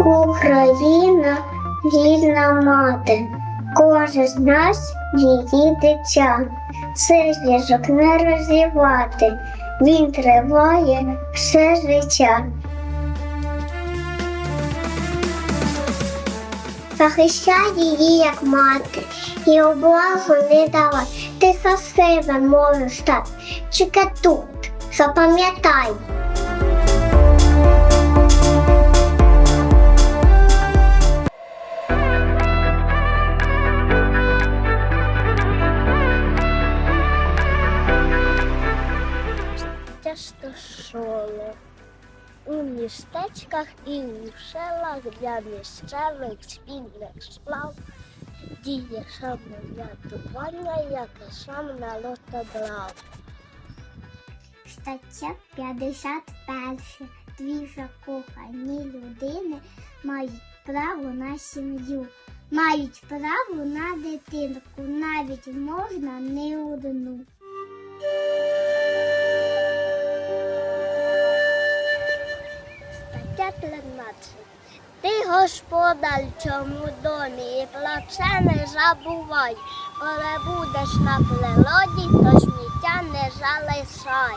Україна вільна мати, кожен з нас її дитя. Зв'язок не розірвати, він триває все життя. Захищай її, як мати, і облаву не давай. Ти за себе можеш стати. Чекай тут, запам'ятай. Містечках і у селах для місцевих спільних сплав діє самоврядування, яке сам народ обрав. Стаття 51. Дві закохані людини мають право на сім'ю, мають право на дитинку, навіть можна не одну. В цьому домі і плаче не забувай. Коли будеш на природі, то сміття не залишай.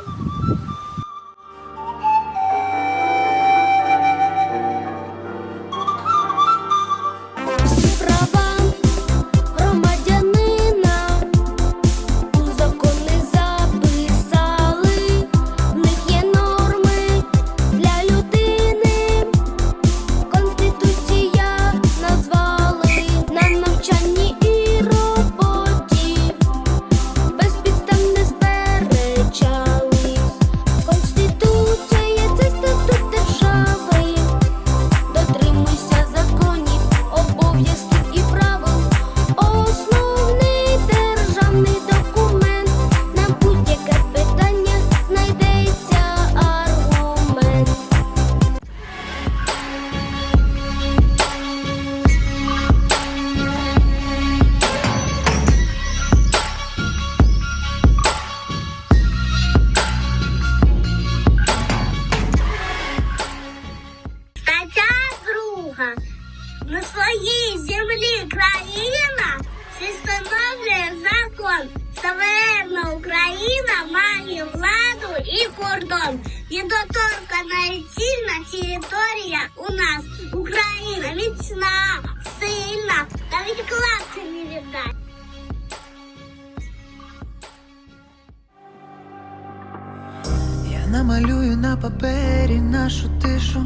Суверенна Україна має владу і кордон. Недоторкана і цільна територія у нас. Україна міцна, сильна, навіть класти не віддать. Я намалюю на папері нашу тишу,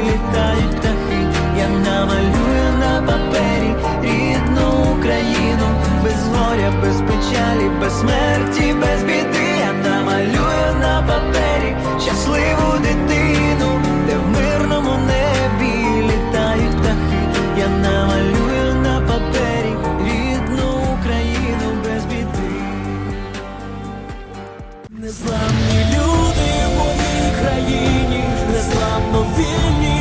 Незламні люди в моїй країні, незламно вільні